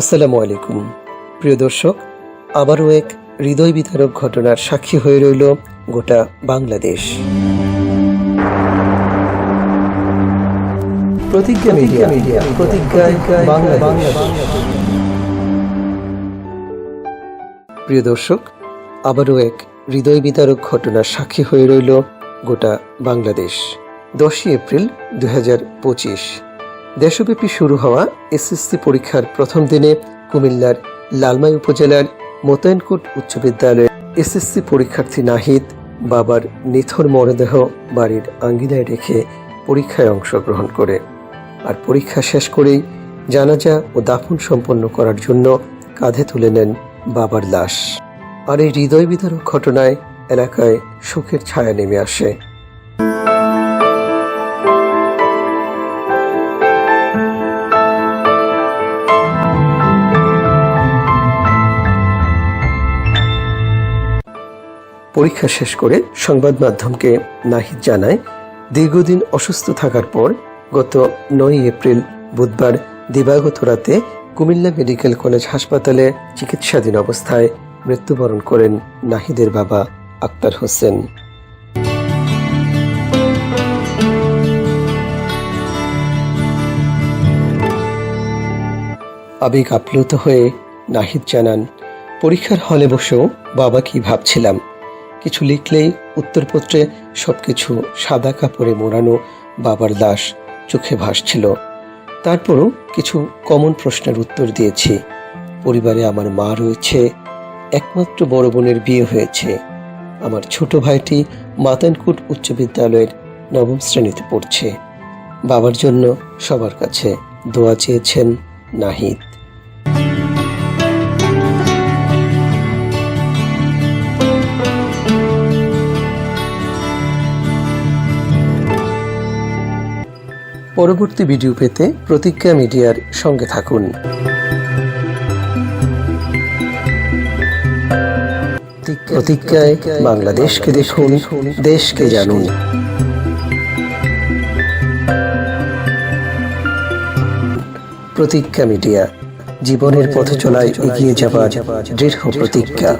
আসসালামু আলাইকুম। প্রিয় দর্শক, আবারও এক হৃদয় বিতারক ঘটনার সাক্ষী হয়ে রইল গোটা বাংলাদেশ। প্রতিজ্ঞা মিডিয়া মিডিয়া প্রতিজ্ঞায় বাংলাদেশ। প্রিয় দর্শক, আবারও এক হৃদয় বিতারক ঘটনার সাক্ষী হয়ে রইল গোটা বাংলাদেশ। দশই এপ্রিল পঁচিশ। দেশব্যাপী শুরু হওয়া এসএসসি পরীক্ষার প্রথম দিনে কুমিল্লার লালমাই উপজেলার মোতায়েনকোট উচ্চ বিদ্যালয়ে এসএসসি পরীক্ষার্থী নাহিদ বাবার নিথর মরদেহ বাড়ির আঙ্গিনায় রেখে পরীক্ষায় অংশগ্রহণ করে। আর পরীক্ষা শেষ করেই জানাজা ও দাফন সম্পন্ন করার জন্য কাঁধে তুলে নেন বাবার লাশ। আর এই হৃদয় বিদারক ঘটনায় এলাকায় শোকের ছায়া নেমে আসে। পরীক্ষা শেষ করে সংবাদ মাধ্যমকে নাহিদ জানায়, দীর্ঘদিন অসুস্থ থাকার পর গত নয় এপ্রিল বুধবার দিবাগত রাতে কুমিল্লা মেডিকেল কলেজ হাসপাতালে চিকিৎসাধীন অবস্থায় মৃত্যুবরণ করেন নাহিদের বাবা আক্তার হোসেন। আবেগ আপ্লুত হয়ে নাহিদ জানান, পরীক্ষার হলে বসেও বাবা কি ভাবছিলাম? কিছু লিখলেই উত্তরপত্রে সবকিছু সাদা কাপড়ে মোড়ানো বাবার দাস চোখে ভাসছিল। তারপরও কিছু কমন প্রশ্নের উত্তর দিয়েছি। পরিবারে আমার মা রয়েছে, একমাত্র বড় বোনের বিয়ে হয়েছে। আমার ছোট ভাইটি মাতানকুট উচ্চ বিদ্যালয়ের নবম শ্রেণীতে পড়ছে। বাবার জন্য সবার কাছে দোয়া চেয়েছেন নাহিদ। পরবর্তী ভিডিও পেতে প্রতিজ্ঞা মিডিয়ার সঙ্গে থাকুন। প্রতিজ্ঞায় বাংলাদেশকে দেখুন, দেশকে জানুন। প্রতিজ্ঞা মিডিয়া, জীবনের পথে চলায় এগিয়ে যাবার দৃঢ় প্রতিজ্ঞা